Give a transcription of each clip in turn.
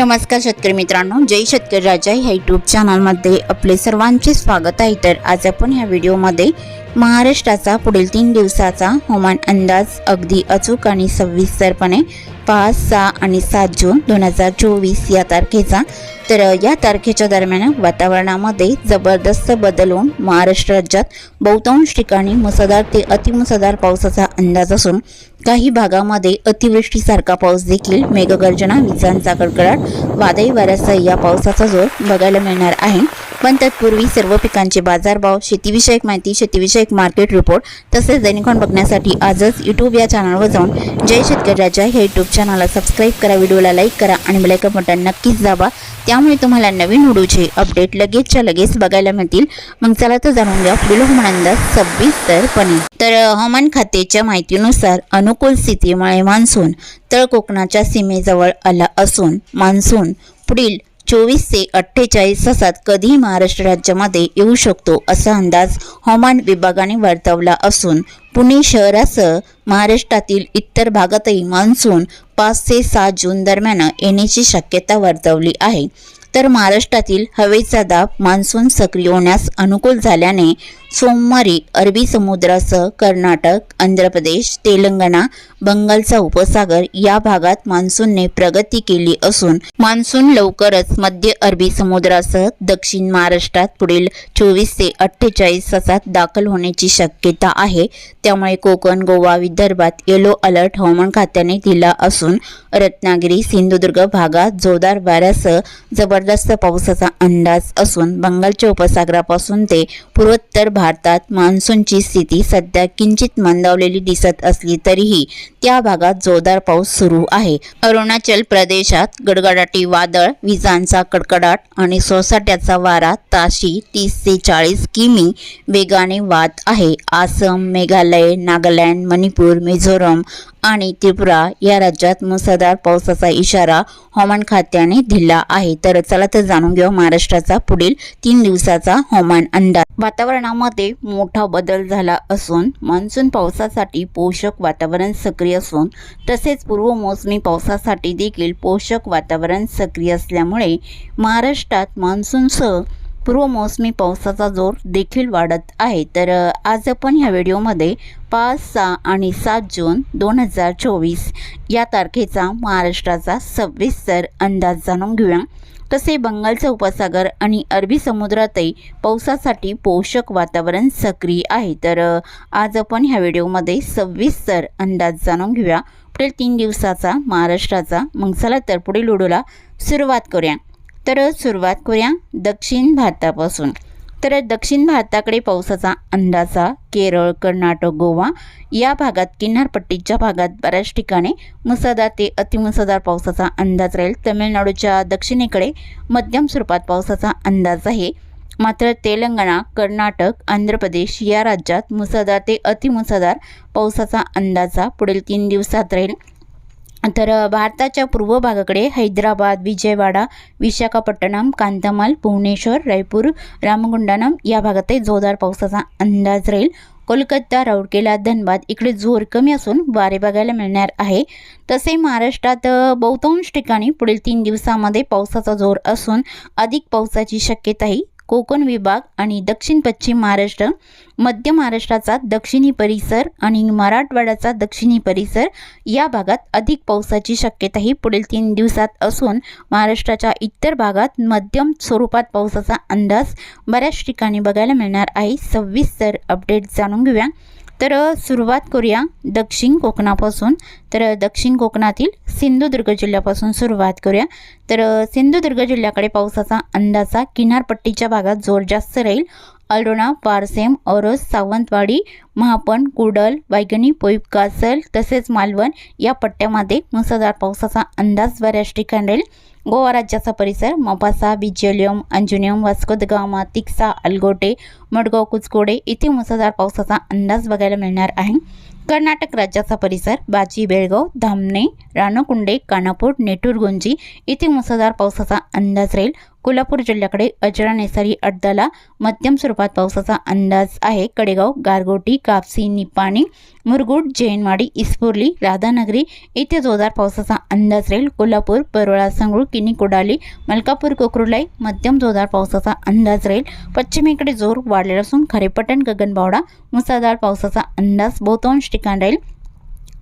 नमस्कार शेतकरी मित्रांनो जय शेतकरी राजा ह्या यूट्यूब चॅनलमध्ये आपले सर्वांचे स्वागत आहे. तर आज आपण ह्या व्हिडिओमध्ये महाराष्ट्राचा पुढील तीन दिवसाचा हवामान अंदाज अगदी अचूक आणि सविस्तरपणे पाच सहा आणि सात जून दोन हजार चोवीस या तारखेचा. तर या तारखेच्या दरम्यान वातावरणामध्ये जबरदस्त बदल होऊन महाराष्ट्र राज्यात बहुतांश ठिकाणी मुसळधार ते अतिमुसळधार पावसाचा अंदाज असून काही भागामध्ये अतिवृष्टीसारखा पाऊस देखील मेघगर्जना विजांचा कडकडाट वादळी वाऱ्यासह या पावसाचा जोर बघायला मिळणार आहे. पण तत्पूर्वी सर्व पिकांचे बाजारभाव शेतीविषयक माहिती शेतीविषयक मार्केट रिपोर्ट तसेच दैनिकॉन बघण्यासाठी आजच यूट्यूब या चॅनलवर जाऊन जय शेतकरी राजा हे यूट्यूब चॅनलला सबस्क्राईब करा व्हिडिओला लाईक करा आणि बेलायकन बटन नक्कीच दाबा. त्यामुळे तुम्हाला नवीन व्हिडिओचे अपडेट लगेचच्या लगेच बघायला मिळतील. मग चला तर जाणून घ्या पुढील हवामान अंदाज सविस्तरपणे. तर हवामान खात्याच्या माहितीनुसार अनुकूल स्थितीमुळे मान्सून तळ कोकणाच्या सीमेजवळ आला असून मान्सून पुढील चोवीस ते अठ्ठेचाळीस तासात कधीही महाराष्ट्र राज्यामध्ये येऊ शकतो असा अंदाज हवामान विभागाने वर्तवला असून पुणे शहरासह महाराष्ट्रातील इतर भागातही मान्सून पाच ते सात जून दरम्यान येण्याची शक्यता वर्तवली आहे. तर महाराष्ट्रातील हवेचा दाब मान्सून सक्रिय होण्यास अनुकूल झाल्याने सोमवारी अरबी समुद्रासह कर्नाटक आंध्र प्रदेश तेलंगणा बंगालचा उपसागर या भागात मान्सूनने प्रगती केली असून मान्सून लवकरच मध्य अरबी समुद्रासह दक्षिण महाराष्ट्रात पुढील चोवीस ते अठ्ठेचाळीस तासात दाखल होण्याची शक्यता आहे. त्यामुळे कोकण गोवा विदर्भात येलो अलर्ट हवामान खात्याने दिला असून रत्नागिरी सिंधुदुर्ग भागात जोरदार वाऱ्यासह जबरदस्त पावसाचा अंदाज असून बंगालच्या उपसागरापासून ते पूर्वोत्तर भारतात मान्सूनची स्थिती सध्या किंचित मंदावलेली दिसत असली तरीही त्या भागात जोरदार पाऊस सुरू आहे. अरुणाचल प्रदेशात गडगडाटी वादळ विजांचा कडकडाट आणि सोसाट्याचा वारा ताशी तीस ते चाळीस किमी वेगाने वाहत आहे. आसाम मेघालय नागालँड मणिपूर मिझोरम आणि त्रिपुरा या राज्यात मुसळधार पावसाचा इशारा हवामान खात्याने दिला आहे. तर चला तर जाणून घेऊ महाराष्ट्राचा पुढील तीन दिवसाचा हवामान अंदाज. वातावरणामध्ये मोठा बदल झाला असून मान्सून पावसासाठी पोषक वातावरण सक्रिय असून तसेच पूर्व मोसमी पावसासाठी देखील पोषक वातावरण सक्रिय असल्यामुळे महाराष्ट्रात मान्सूनसह पूर्व मोसमी पावसाचा जोर देखील वाढत आहे. तर आज आपण ह्या व्हिडिओमध्ये पाच सहा आणि सात जून दोन हजार चोवीस या तारखेचा महाराष्ट्राचा सविस्तर अंदाज जाणून घेऊया. तसे बंगालचा उपसागर आणि अरबी समुद्रातही पावसासाठी पोषक वातावरण सक्रिय आहे. तर आज आपण ह्या व्हिडिओमध्ये सविस्तर अंदाज जाणून घेऊया. पुढील तीन दिवसाचा महाराष्ट्राचा मग चला तर पुढील व्हिडिओला सुरुवात करूया. तर सुरुवात करूया दक्षिण भारतापासून. तर दक्षिण भारताकडे पावसाचा अंदाजा केरळ कर्नाटक गोवा या भागात किनारपट्टीच्या भागात बऱ्याच ठिकाणी मुसळधार ते अतिमुसळधार पावसाचा अंदाज राहील. तमिळनाडूच्या दक्षिणेकडे मध्यम स्वरूपात पावसाचा अंदाज आहे. मात्र तेलंगणा कर्नाटक आंध्र प्रदेश या राज्यात मुसळधार ते अतिमुसळधार पावसाचा अंदाजा पुढील तीन दिवसात राहील. तर भारताच्या पूर्व भागाकडे हैदराबाद विजयवाडा विशाखापट्टणम कांतामाल भुवनेश्वर रायपूर रामगुंडानम या भागातही जोरदार पावसाचा अंदाज राहील. कोलकाता राऊरकेला धनबाद इकडे जोर कमी असून वारे बघायला मिळणार आहे. तसे महाराष्ट्रात बहुतांश ठिकाणी पुढील तीन दिवसामध्ये पावसाचा जोर असून अधिक पावसाची शक्यताही कोकण विभाग आणि दक्षिण पश्चिम महाराष्ट्र मध्य महाराष्ट्राचा दक्षिणी परिसर आणि मराठवाड्याचा दक्षिणी परिसर या भागात अधिक पावसाची शक्यताही पुढील तीन दिवसात असून महाराष्ट्राच्या इतर भागात मध्यम स्वरूपात पावसाचा अंदाज बऱ्याच ठिकाणी बघायला मिळणार आहे. सव्वीस तर अपडेट जाणून घेऊया. तर सुरुवात करूया दक्षिण कोकणापासून. तर दक्षिण कोकणातील सिंधुदुर्ग जिल्ह्यापासून सुरुवात करूया. तर सिंधुदुर्ग जिल्ह्याकडे पावसाचा अंदाजा किनारपट्टीच्या भागात जोर जास्त राहील. अल्डोणा पारसेम औरस सावंतवाडी महापण कुडल वायगणी पोईप कासल तसेच मालवण या पट्ट्यामध्ये मुसळधार पावसाचा अंदाज बऱ्याच ठिकाणी राहील. गोवा राज्याचा परिसर मोपासा बिजेलियम अंजुनियम वास्को द गामा तिक्सा अलगोटे मडगाव कुचकोडे इथे मुसळधार पावसाचा अंदाज बघायला मिळणार आहे. कर्नाटक राज्याचा परिसर बाजी बेळगाव धामणे रानकुंडे कानापूर नेटूरगुंजी इथे मुसळधार पावसाचा अंदाज राहील. कोल्हापूर जिल्ह्याकडे अजरा नेसारी अड्डाला मध्यम स्वरूपात पावसाचा अंदाज आहे. कडेगाव गारगोटी कापसी निपाणी मुरगुड जैनवाडी इस्फुर्ली राधानगरी इथे जोरदार पावसाचा अंदाज राहील. कोल्हापूर परोळा सांगूळ किनी कोडाली मलकापूर कोकरुलाई मध्यम जोरदार पावसाचा अंदाज राहील. पश्चिमेकडे जोर वाढलेला असून खरेपटण गगनबावडा मुसळधार पावसाचा अंदाज बहुतांश ठिकाण राहील.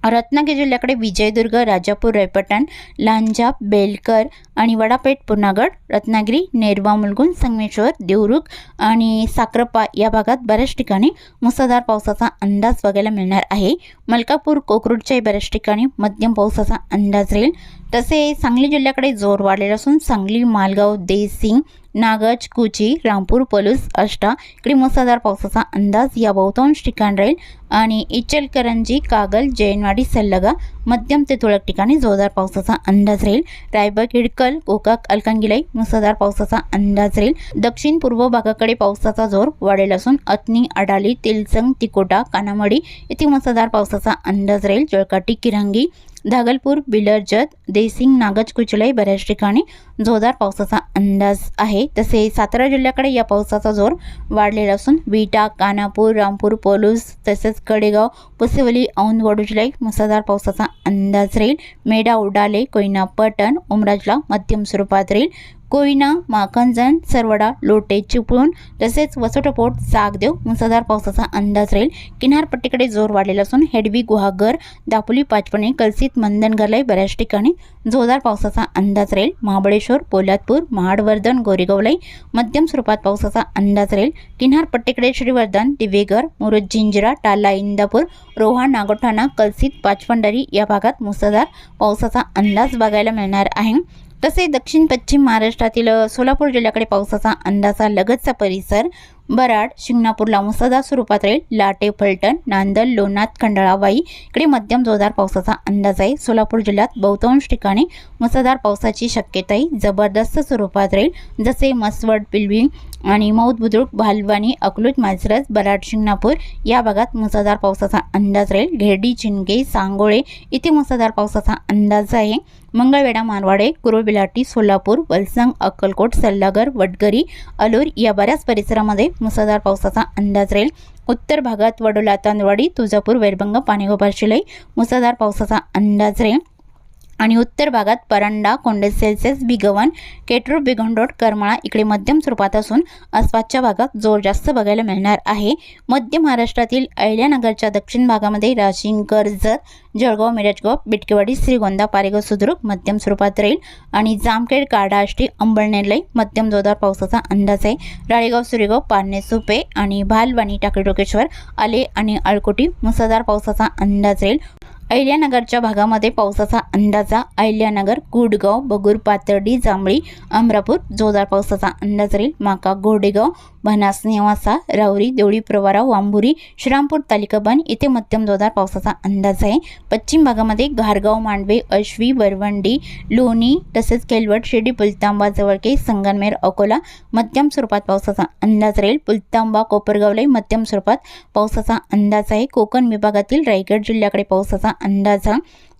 रत्नागिरी जिल्ह्याकडे विजयदुर्ग राजापूर रेपटण लांजा बेलकर आणि वडापेठ पुनागड रत्नागिरी नेरवा मुलगुन संगमेश्वर देवरुख आणि साक्रपा या भागात बऱ्याच ठिकाणी मुसळधार पावसाचा अंदाज बघायला मिळणार आहे. मलकापूर कोकरूडच्याही बऱ्याच ठिकाणी मध्यम पावसाचा अंदाज राहील. तसे सांगली जिल्ह्याकडे जोर वाढलेला असून सांगली मालगाव देसिंग नागज कुची रामपूर पलूस अष्टा इकडे मुसळधार पावसाचा अंदाज या बहुतांश ठिकाण राहील. आणि इचलकरंजी कागल जैनवाडी सल्लगा मध्यम ते तुळक ठिकाणी जोरदार पावसाचा अंदाज राहील. रायबग हिडकल गोकाक अलकांगिलाई मुसळधार पावसाचा अंदाज राहील. दक्षिण पूर्व भागाकडे पावसाचा जोर वाढेल असून अतनी अडाली तिलसंग तिकोटा कानामडी येथे मुसळधार पावसाचा अंदाज राहील. जळकाटी किरांगी धागलपूर बिलरजत देसिंग नागज कुचलाई बऱ्याच ठिकाणी जोरदार पावसाचा अंदाज आहे. तसे सातारा जिल्ह्याकडे या पावसाचा जोर वाढलेला असून विटा कानापूर रामपूर पोलूस तसेच कडेगाव पुसेवली औंध वडुजलाई मुसळधार पावसाचा अंदाज राहील. मेढा उडाले कोयना पटण उमराजला मध्यम स्वरूपात राहील. कोयना माखनजण सरवडा लोटे चिपळूण तसेच वसोटपोट सागदेव मुसळधार पावसाचा अंदाज राहील. किनारपट्टीकडे जोर वाढलेला असून हेडवी गुहागर दापोली पाचपणे कलसित मंदनगरलाही बऱ्याच ठिकाणी जोरदार पावसाचा अंदाज राहील. महाबळेश्वर पोलादपूर महाडवर्धन गोरेगावलाई मध्यम स्वरूपात पावसाचा अंदाज राहील. किनारपट्टीकडे श्रीवर्धन दिवेगर मुरुड जिंजिरा टाला इंदापूर रोहा नागोठाणा कलसित पाचपंडारी या भागात मुसळधार पावसाचा अंदाज बघायला मिळणार आहे. तसे दक्षिण पश्चिम महाराष्ट्रातील सोलापूर जिल्ह्याकडे पावसाचा अंदाजा लगतचा परिसर बराड शिंगणापूरला मुसळधार स्वरूपात राहील. लाटे फलटण नांदल लोणात खंडाळाबाई. इकडे मध्यम जोरदार पावसाचा अंदाज आहे. सोलापूर जिल्ह्यात बहुतांश ठिकाणी मुसळधार पावसाची शक्यताही जबरदस्त स्वरूपात राहील. जसे मसवड पिलवी आणि मौद बुद्रुक भालवानी अकलूज माजरस बराड शिंगणापूर या भागात मुसळधार पावसाचा अंदाज राहील. घेरडी चिंगे सांगोळे इथे मुसळधार पावसाचा अंदाज आहे. मंगळवेढा मारवाडे कुरुबिलाटी सोलापूर वलसंग अक्कलकोट सल्लागर वडगरी अलूर या बऱ्याच परिसरामध्ये मुसळधार पावसाचा अंदाज राहील. उत्तर भागात वडोला तांदवाडी तुळजापूर वैरभंग पाणीगोपार शिलाई मुसळधार पावसाचा अंदाज राहील. आणि उत्तर भागात परांडा कोंडेसेल्सेस बिगवन केटरूर बिघंडोड करमाळा इकडे मध्यम स्वरूपात असून आसपासच्या भागात जोर जास्त बघायला मिळणार आहे. मध्य महाराष्ट्रातील अहिल्यानगरच्या दक्षिण भागामध्ये राशीन कर्जत जळगाव मिरजगाव बिटकेवाडी श्रीगोंदा पारेगाव सुद्रुक मध्यम स्वरूपात राहील आणि जामखेड काडा आष्टी अंबळनेरलाई मध्यम जोरदार पावसाचा अंदाज आहे. राळेगाव सुरेगाव पारणे सुपे आणि भालवाणी टाकळी आले आणि अळकोटी मुसळधार पावसाचा अंदाज राहील. अहिल्यानगरच्या भागामध्ये पावसाचा अंदाजा. अहिल्यानगर गुडगाव बगूर पातर्डी जांभळी अमरापूर जोरदार पावसाचा अंदाज राहील. माका गोडेगाव भनास नेवासा रावरी देवळी प्रवारा वांबुरी श्रीरामपूर तालिका बन इथे मध्यम जोरदार पावसाचा अंदाज आहे. पश्चिम भागामध्ये घारगाव मांडवे अश्वी बरवंडी लोणी तसेच केलवट शिर्डी पुलतांबा जवळके संगनमेर अकोला मध्यम स्वरूपात पावसाचा अंदाज राहील. पुलतांबा कोपरगावलाही मध्यम स्वरूपात पावसाचा अंदाज आहे. कोकण विभागातील रायगड जिल्ह्याकडे पावसाचा अंदाज.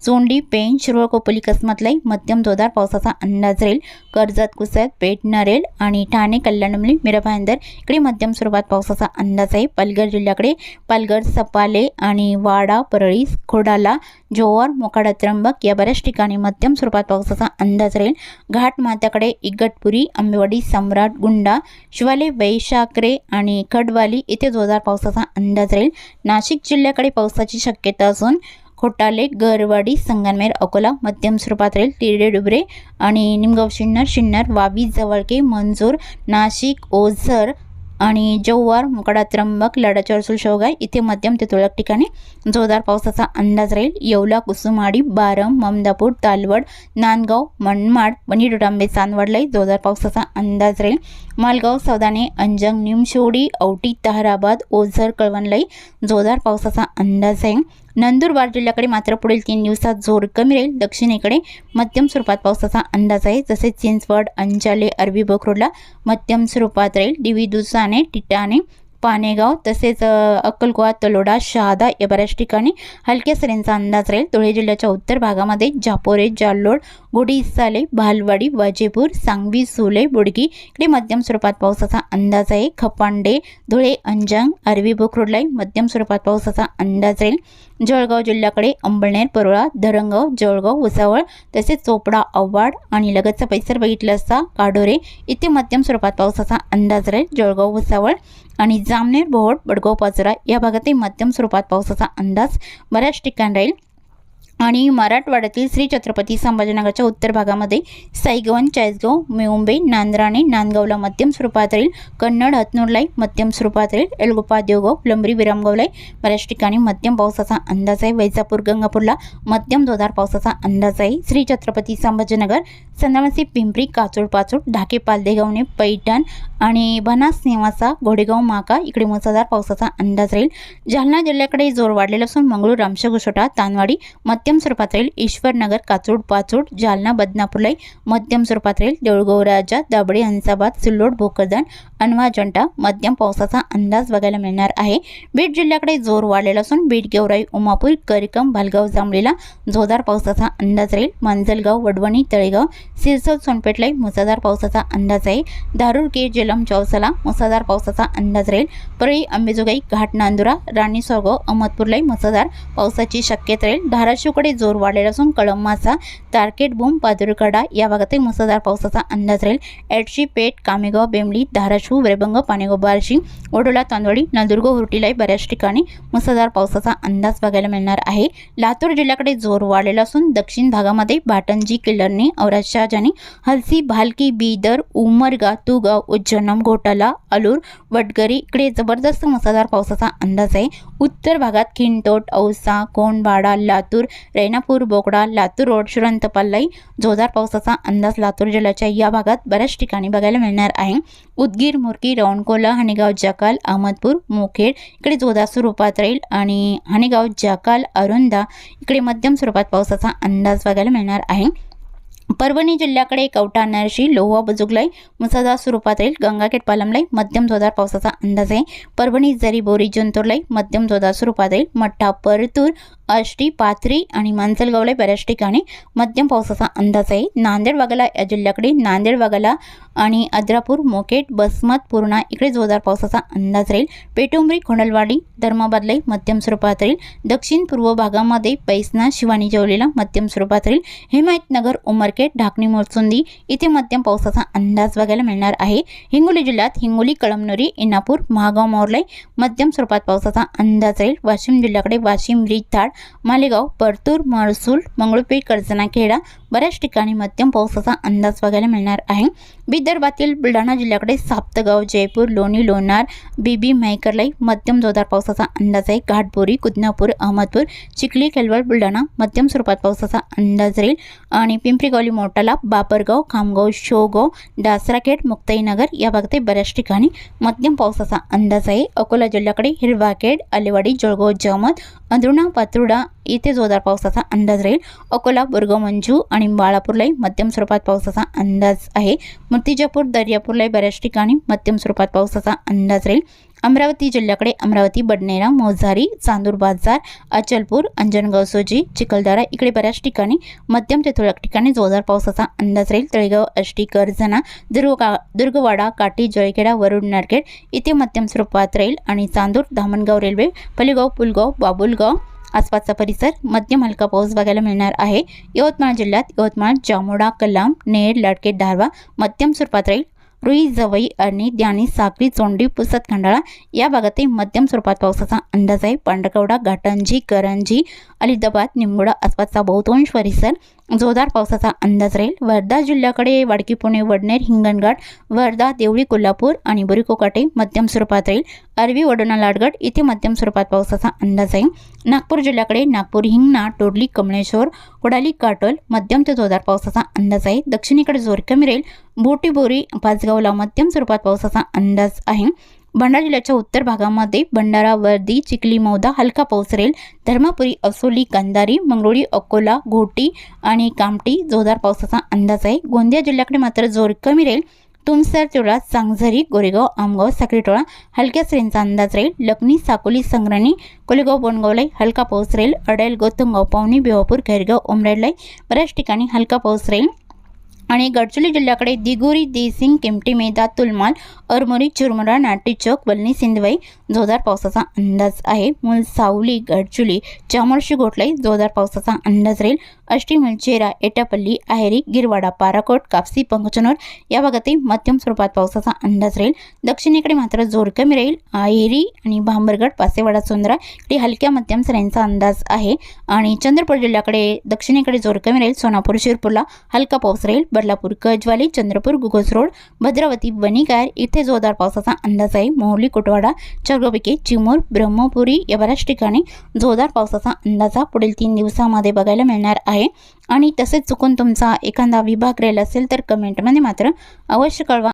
चोंडी पेन शिरोळ कोपली कसमतलाई मध्यम जोरदार पावसाचा अंदाज राहील. कर्जत कुसत पेठ नरेल आणि ठाणे कल्याणमली मिरभायंदर इकडे मध्यम स्वरूपात पावसाचा अंदाज आहे. पालघर जिल्ह्याकडे पालघर सपाले आणि वाडा परळी खोडाला जोवर मोकाडा त्र्यंबक या बऱ्याच ठिकाणी मध्यम स्वरूपात पावसाचा अंदाज राहील. घाट मात्याकडे इगतपुरी आंबेवाडी सम्राट गुंडा शिवाले वैशाकरे आणि खडवाली इथे जोरदार पावसाचा अंदाज राहील. नाशिक जिल्ह्याकडे पावसाची शक्यता असून खोटाले गरवाडी संगनमेर अकोला मध्यम स्वरूपात राहील तिरडे डुबरे आणि निमगाव शिन्नर शिन्नर वावी जवळके मंजूर नाशिक ओझर आणि जव्हार मुकडा त्र्यंबक लडाचरसूल शेवगाय इथे मध्यम ते तुळक ठिकाणी जोरदार पावसाचा अंदाज राहील. येवला कुसुमाडी बारम ममदापूर तालवड नांदगाव मनमाड वणीडोडांबे चांदवडलाही जोरदार पावसाचा अंदाज राहील. मालगाव सौदाने अंजंग निमशोडी औटी तहराबाद ओझर कळवणलाई जोरदार पावसाचा अंदाज आहे नंदुरबार जिल्ह्याकडे मात्र पुढील तीन दिवसात जोर कमी राहील. दक्षिणेकडे मध्यम स्वरूपात पावसाचा अंदाज आहे. जसे चिंचवड अंजाले अरबी बखरोडला मध्यम स्वरूपात राहील. दिवी दुसाने टिटाने पानेगाव तसेच अक्कलकुवा तलोडा शहादा या बऱ्याच ठिकाणी हलक्या सरींचा अंदाज राहील. धुळे जिल्ह्याच्या उत्तर भागामध्ये जापोरे जाल्लोड गुडीसाले भालवाडी वाजेपूर सांगवी सुले बुडगी इकडे मध्यम स्वरूपात पावसाचा अंदाज आहे. खपांडे धुळे अंजांग आरवी बुकरोडलाही मध्यम स्वरूपात पावसाचा अंदाज राहील. जळगाव जिल्ह्याकडे अंबळनेर परोळा धरणगाव जळगाव उसावळ तसेच चोपडा आव्हाड आणि लगतचा परिसर बघितला असता काडोरे इथे मध्यम स्वरूपात पावसाचा अंदाज राहील. जळगाव उसावळ आणि जामनेर बोहड बडगाव पाचरा या भागातही मध्यम स्वरूपात पावसाचा अंदाज बऱ्याच ठिकाणी राहील. आणि मराठवाड्यातील श्री छत्रपती संभाजीनगरच्या उत्तर भागामध्ये साईगवन चाळीसगाव मुंबई नांद्राणे नांदगावला मध्यम स्वरूपात राहील. कन्नड हतनूरलाई मध्यम स्वरूपात राहील. एलगोपा देवगाव लंबरी विरामगावलाई बऱ्याच ठिकाणी मध्यम पावसाचा अंदाज आहे. वैजापूर गंगापूरला मध्यम जोरदार पावसाचा अंदाज आहे. श्री छत्रपती संभाजीनगर संध्याकाळची पिंपरी काचोड पाचोड ढाके पालदेगावने पैठण आणि बनास नेवासा घोडेगाव माका इकडे मुसळधार पावसाचा अंदाज राहील. जालना जिल्ह्याकडे जोर वाढलेला असून मंगळूर रामशेघोषोटा तानवाडी मध्यम स्वरूपात राहील. ईश्वरनगर काचोड पाचोड जालना बदनापूरलाही मध्यम स्वरूपात राहील. देऊळगाव राजा दाबडे हंसाबाद सिल्लोड भोकरदन अनवा जंटा मध्यम पावसाचा अंदाज बघायला मिळणार आहे. बीड जिल्ह्याकडे जोर वाढलेला असून बीड गेवराई उमापूर करिकम भालगाव जांभळीला जोरदार पावसाचा अंदाज राहील. मांजलगाव वडवणी तळेगाव सिरसोड सोनपेठलाही मुसळधार पावसाचा अंदाज आहे. धारूर के जेलम चौसाला मुसळधार पावसाचा अंदाज राहील. परळी अंबेजोगाई घाट नांदुरा राणी सोरगाव अहमदपूरलाई मुसळधार पावसाची शक्यता राहील. धाराशिवकडे जोर वाढलेला असून कळंबाचा तारकेट बूम पादुरकडा या भागातही मुसळधार पावसाचा अंदाज राहील. एडशी पेठ कामेगाव बेंबली धाराशिव वेरबंग पाणेगाव बार्शी ओडोला तांदोळी नंदुर्ग हुर्टीलाही बऱ्याच ठिकाणी मुसळधार पावसाचा अंदाज बघायला मिळणार आहे. लातूर जिल्ह्याकडे जोर वाढलेला असून दक्षिण भागामध्ये भाटंजी किल्लरने औराद शहाजानी हलसी भालकी बीदर उमरगा तुगाव उज्जैनम घोटाला अलूर वडगरी इकडे जबरदस्त मुसळधार पावसाचा अंदाज आहे. उत्तर भागात खिंटोट औसा कोंडवाडा लातूर रेणापूर बोकडा लातूर रोड शुरंतपाल्लाई जोरदार पावसाचा अंदाज लातूर जिल्ह्याच्या या भागात बऱ्याच ठिकाणी बघायला मिळणार आहे. उदगीर मुरकी रवणकोला हणेगाव जाकाल अहमदपूर मुखेड इकडे जोरदार स्वरूपात राहील आणि हणेगाव जाकाल अरुंदा इकडे मध्यम स्वरूपात पावसाचा अंदाज बघायला मिळणार आहे. परभणी जिल्ह्याकडे कवठा नरशी लोहा बुजुगलाई मुसळधार स्वरूपात राहील. गंगाखेड पालमलाई मध्यम जोरदार पावसाचा अंदाज आहे. परभणी जरी बोरी जंतूरलाई मध्यम जोरदार स्वरूपात राहील. मठ्ठा परतूर आष्टी पाथरी आणि मांजलगावला बऱ्याच ठिकाणी मध्यम पावसाचा अंदाज आहे. नांदेड वाघाला या जिल्ह्याकडे नांदेड वाघाला आणि अद्रापूर मोकेट बसमत पूर्णा इकडे जोरदार पावसाचा अंदाज राहील. पेटुंबरी खोंडलवाडी धर्माबादलाई मध्यम स्वरूपात राहील. दक्षिण पूर्व भागामध्ये पैसना शिवानी जवलेला मध्यम स्वरूपात राहील. हिमायतनगर उमरखेड ढाकणी मोडसुंदी इथे मध्यम पावसाचा अंदाज बघायला मिळणार आहे. हिंगोली जिल्ह्यात हिंगोली कळमनुरी इनापूर महागाव मोरलाई मध्यम स्वरूपात पावसाचा अंदाज राहील. वाशिम जिल्ह्याकडे वाशिम रिथाड मालेगाव परतूर महसूल मंगळूरपेठ कर्जनाखेडा बऱ्याच ठिकाणी मध्यम पावसाचा अंदाज बघायला मिळणार आहे. विदर्भातील बुलढाणा जिल्ह्याकडे साप्तगाव जयपूर लोणी लोणार बीबी म्हैकरलाई मध्यम जोरदार पावसाचा अंदाज आहे. घाटबोरी कुदनापूर अहमदपूर चिखली केलवड बुलढाणा मध्यम स्वरूपात पावसाचा अंदाज राहील. आणि पिंपरीगौली मोटाला बापरगाव खामगाव शोगाव दासराखेड मुक्ताईनगर या भागात बऱ्याच ठिकाणी मध्यम पावसाचा अंदाज आहे. अकोला जिल्ह्याकडे हिरवाखेड आलेवाडी जळगाव जमत अंद्रुणा पात्रुडा इथे जोरदार पावसाचा अंदाज राहील. अकोला बुरगाव मंजू आणि बाळापूरलाही मध्यम स्वरूपात पावसाचा अंदाज आहे. मूर्तिजापूर दर्यापूरलाही बऱ्याच ठिकाणी मध्यम स्वरूपात पावसाचा अंदाज राहील. अमरावती जिल्ह्याकडे अमरावती बडनेरा मोझारी चांदूर बाजार अचलपूर अंजनगाव सोजी चिखलदरा इकडे बऱ्याच ठिकाणी मध्यम ते तुरळक ठिकाणी जोरदार पावसाचा अंदाज राहील. तळेगाव अष्टी कर्जना दुर्ग का दुर्गवाडा काटी जळखेडा वरुड नारखेड इथे मध्यम स्वरूपात राहील. आणि चांदूर धामणगाव रेल्वे पलेगाव पुलगाव बाबुलगाव आसपासचा परिसर मध्यम हलका पाऊस बघायला मिळणार आहे. यवतमाळ जिल्ह्यात यवतमाळ जामोडा कलाम नेर लाडके दारवा मध्यम स्वरूपात राहील. रुई जवई आणि ज्ञानी साखरी चोंडी पुसत खंडाळा या भागातही मध्यम स्वरूपात पावसाचा अंदाज आहे. पांडकवडा घाटंजी करंजी अलिदाबाद निमगुडा आसपासचा बहुतांश परिसर जोरदार पावसाचा अंदाज राहील. वर्धा जिल्ह्याकडे वाडकी पुणे वडनेर हिंगणघाट वर्धा देवळी कोल्हापूर आणि बोरीकोकाटे मध्यम स्वरूपात राहील. अरवी वडोणा लाडगड इथे मध्यम स्वरूपात पावसाचा अंदाज आहे नागपूर जिल्ह्याकडे नागपूर हिंगणा टोडली कमळेश्वर कोडाली काटोल मध्यम ते जोरदार पावसाचा अंदाज आहे. दक्षिणेकडे जोर कमी राहील. बोटीबोरी पाचगावला मध्यम स्वरूपात पावसाचा अंदाज आहे. भंडारा जिल्ह्याच्या उत्तर भागामध्ये भंडारा वर्दी चिखली मौदा हलका पाऊस राहील धर्मापुरी असोली कंदारी मंगरुळी अकोला घोटी आणि कामटी जोरदार पावसाचा अंदाज आहे. गोंदिया जिल्ह्याकडे मात्र जोर कमी राहील तुमसर टोळा सांगझरी गोरेगाव आमगाव साखरी टोळा हलक्या सरींचा अंदाज राहील लखनी साकोली संग्रणी कोलेगाव बोनगावलाई हलका पाऊस राहील अडेल गोतंगाव पावणी बेवापूर खैरगाव उमरेडलाई बऱ्याच ठिकाणी हलका पाऊस राहील आणि गडचिरोली जिल्ह्याकडे दिगोरी देसिंग केमटी मेदा तुलमाल अरमोरी चुरमुरा नाटी चौक वलनी सिंधवाई जोरदार पावसाचा अंदाज आहे. मूल सावली गडचुली चामोर्शी गोटलाई जोरदार पावसाचा अंदाज राहील. अष्टीमल चेरा एटापल्ली आहेरी गिरवाडा पाराकोट कापसी पंगचनोर या भागातही मध्यम स्वरूपात पावसाचा अंदाज राहील. दक्षिणेकडे मात्र जोर कमी राहील. आहेरी आणि भांबरगड पासेवाडा चोंद्रा इकडे हलक्या मध्यम सऱ्यांचा अंदाज आहे. आणि चंद्रपूर जिल्ह्याकडे दक्षिणेकडे जोर कमी राहील. सोनापूर शिरपूरला हलका पाऊस राहील. बदलापूर कजवाली चंद्रपूर गुगस रोड भद्रावती वणीकायर इथे जोरदार पावसाचा अंदाज आहे. मोहली कोटवाडा चर्गोबिके चिमूर ब्रह्मपुरी या बऱ्याच ठिकाणी जोरदार पावसाचा अंदाजा पुढील तीन दिवसामध्ये बघायला मिळणार आहे. आणि तसेच चुकून तुमचा एखादा विभाग राहिला असेल तर कमेंटमध्ये मात्र अवश्य कळवा.